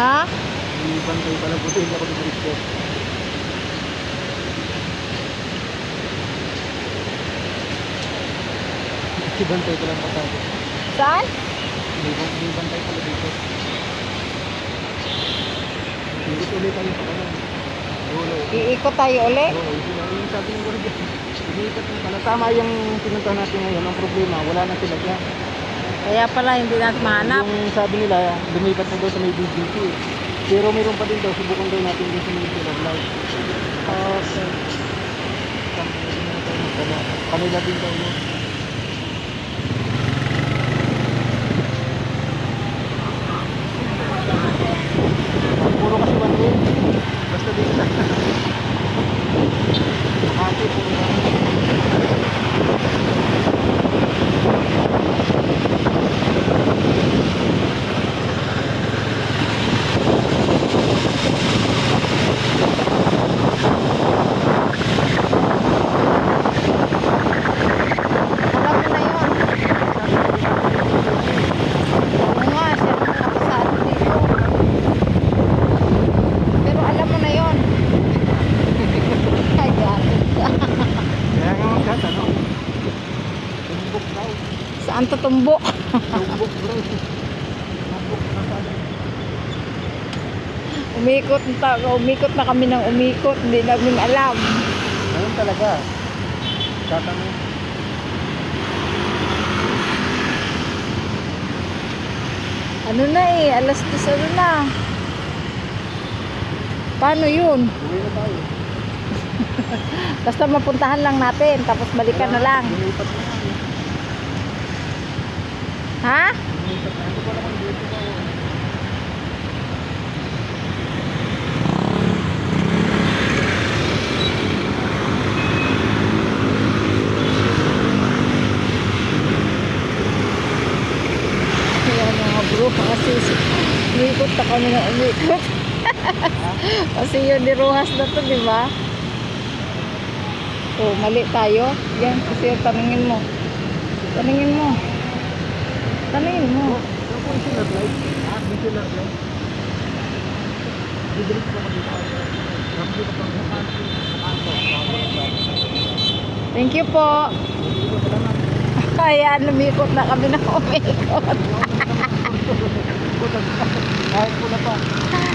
Ha? Inipan kayo pala po ito ako dito ko. Ibantay ko lang patawag. Saan? Ibantay pala dito ulit tayo sa kanan. Iikot tayo uli? Oo, yung sabi ng Gordy. Iniikat na pala. Tama yung pinunta natin ngayon. Ang problema, wala na sila dyan. Kaya pala hindi natin mahanap. Yung sabi nila, lumipat na daw sa may BGC. Pero meron pa din daw, subukan daw natin din sa may solar light. Okay. Kanila din daw yun. Puro kasi one way. Basta dito sa Makati, puro one way. Alam mo na yun. Oo nga, siya ang nakasaan dito. Pero alam mo na yun. Ay, grabe ka. Kaya nga magtatanong. Tumbok daw. Saan tutumbo? Tumbok bro. Umikot, na, umikot na kami ng umikot. Hindi namin alam. Ngayon talaga. Tatanong. Ano na eh, alas 10 ano na. Paano yun? Uwi na tayo. Basta mapuntahan lang natin, tapos balikan na lang. Na. eh. Ha? Lumipat na. Hindi ko alam kung dito ba. o- Ayan mga bro, kasi umikot na kami na umikot. kasi yun, ni Rojas na to, di ba? Oh, mali tayo. Yan, kasi tanungin mo. Tanungin mo. Tanungin mo. Ano po yung solar light? Ah, may solar light. Didirik ko dito. Pang kanto. Kanto. Thank you po. Na. Kaya lumikot na kami na umikot. Kahit pula pa.